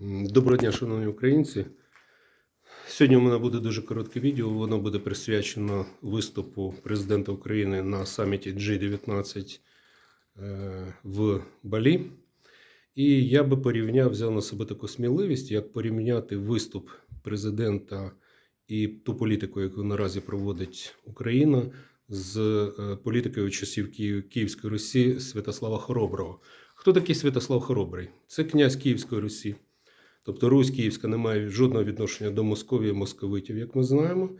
Доброго дня, шановні українці. Сьогодні у мене буде дуже коротке відео. Воно буде присвячено виступу президента України на саміті G19 е, в Балі. І я би порівняв, взяв на себе таку сміливість, як порівняти виступ президента і ту політику, яку наразі проводить Україна, з е, політикою часів Київської Русі Святослава Хороброго. Хто такий Святослав Хоробрий? Це князь Київської Русі. Тобто Русь Київська не має жодного відношення до Московії московитів, як ми знаємо.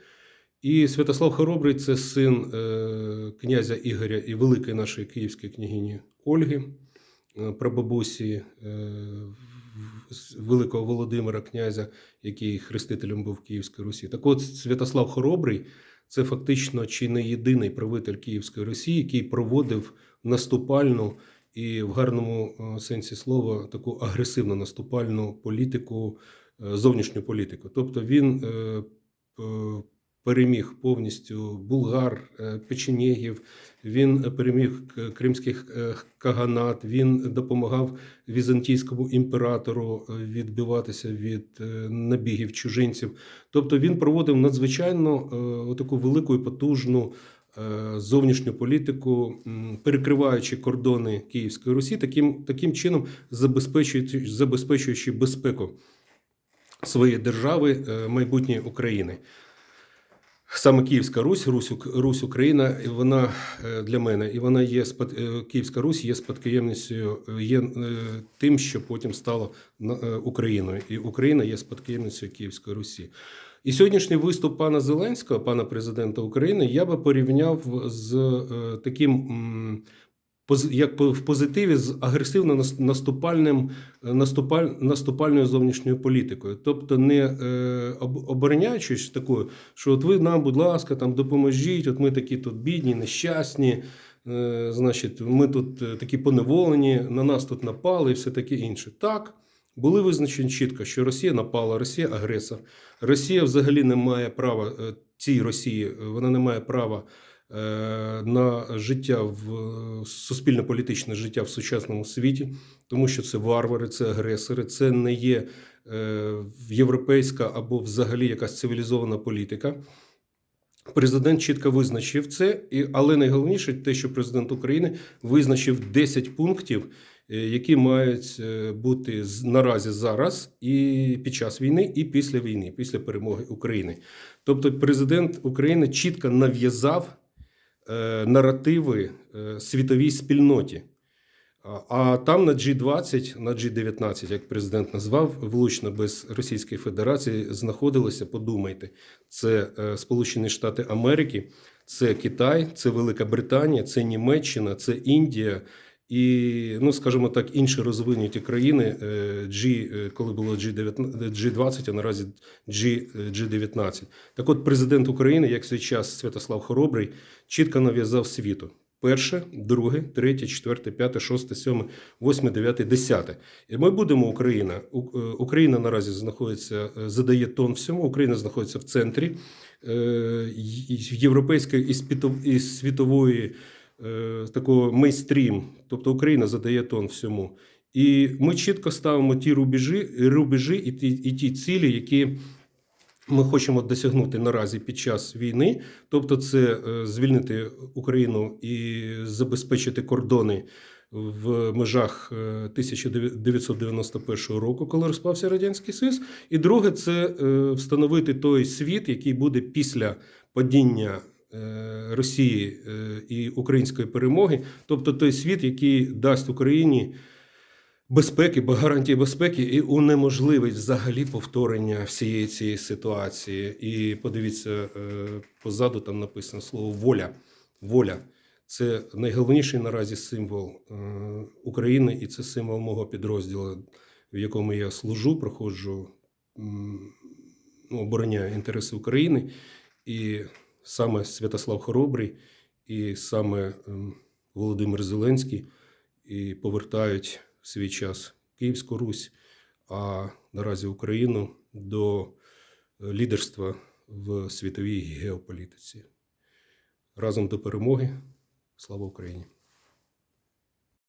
І Святослав Хоробрий це син е, князя Ігоря і великої нашої київської княгині Ольги, е, прабабусі е, великого Володимира князя, який хрестителем був Київської Русі. Так от Святослав Хоробрий це фактично чи не єдиний правитель Київської Росії, який проводив наступальну і в гарному е, сенсі слова таку агресивну наступальну політику, е, зовнішню політику. Тобто він е, переміг повністю булгар, печенєгів, він переміг кримських каганат, він допомагав візантійському імператору відбиватися від набігів чужинців. Тобто він проводив надзвичайно таку велику і потужну зовнішню політику, перекриваючи кордони Київської Русі, таким, таким чином забезпечуючи, забезпечуючи безпеку своєї держави, е, майбутньої України. Саме Київська Русь, Русь, Русь Україна, і вона е, для мене, і вона є е, Київська Русь є спадкоємністю, е, є е, тим, що потім стало е, Україною, і Україна є спадкоємністю Київської Русі. І сьогоднішній виступ пана Зеленського, пана президента України, я би порівняв з е, таким. Як в позитиві з агресивно нас- наступальним е, наступаль, наступальною зовнішньою політикою, тобто не е, обороняючись такою, що от ви нам, будь ласка, там допоможіть, от ми такі тут бідні, нещасні, е, значить, ми тут е, такі поневолені, на нас тут напали і все таке інше. Так, були визначені чітко, що Росія напала, Росія агресор. Росія взагалі не має права е, цій Росії, е, вона не має права. е, На життя в суспільно-політичне життя в сучасному світі, тому що це варвари, це агресори, це не є європейська або взагалі якась цивілізована політика. Президент чітко визначив це, але найголовніше те, що президент України визначив 10 пунктів, які мають е, бути наразі зараз і під час війни, і після війни, після перемоги України. Тобто, президент України чітко нав'язав е, наративи е, світовій спільноті. А- там на G20, на G19, як президент назвав, влучно без Російської Федерації знаходилося, подумайте, це е, Сполучені Штати Америки, це Китай, це Велика Британія, це Німеччина, це Індія і, ну скажімо так, інші розвинуті країни е, G, е, коли було G19, G20, а наразі G, е, G19. Так от президент України, як в свій час Святослав Хоробрий, чітко нав'язав світу. Перше, друге, третє, четверте, п'яте, шосте, сьоме, восьме, дев'яте, десяте. І ми будемо Україна. Україна наразі знаходиться, задає тон всьому. Україна знаходиться в центрі європейської і світової такого мейстрім. Тобто Україна задає тон всьому. І ми чітко ставимо ті рубежі, рубежі і ті, і ті цілі, які ми хочемо досягнути наразі під час війни, тобто це е, звільнити Україну і забезпечити кордони в межах е, 1991 року, коли розпався радянський Союз. І друге, це е, встановити той світ, який буде після падіння. Е, Росії е, і української перемоги, тобто той світ, який дасть Україні безпеки, гарантії безпеки і унеможливить взагалі повторення всієї цієї ситуації. І подивіться, е, позаду там написано слово воля. Воля. Це найголовніший наразі символ України, і це символ мого підрозділу, в якому я служу, проходжу, ну, обороняю інтереси України. І саме Святослав Хоробрий, і саме ем, Володимир Зеленський і повертають в свій час Київську Русь, а наразі Україну до е, лідерства в світовій геополітиці. Разом до перемоги. Слава Україні!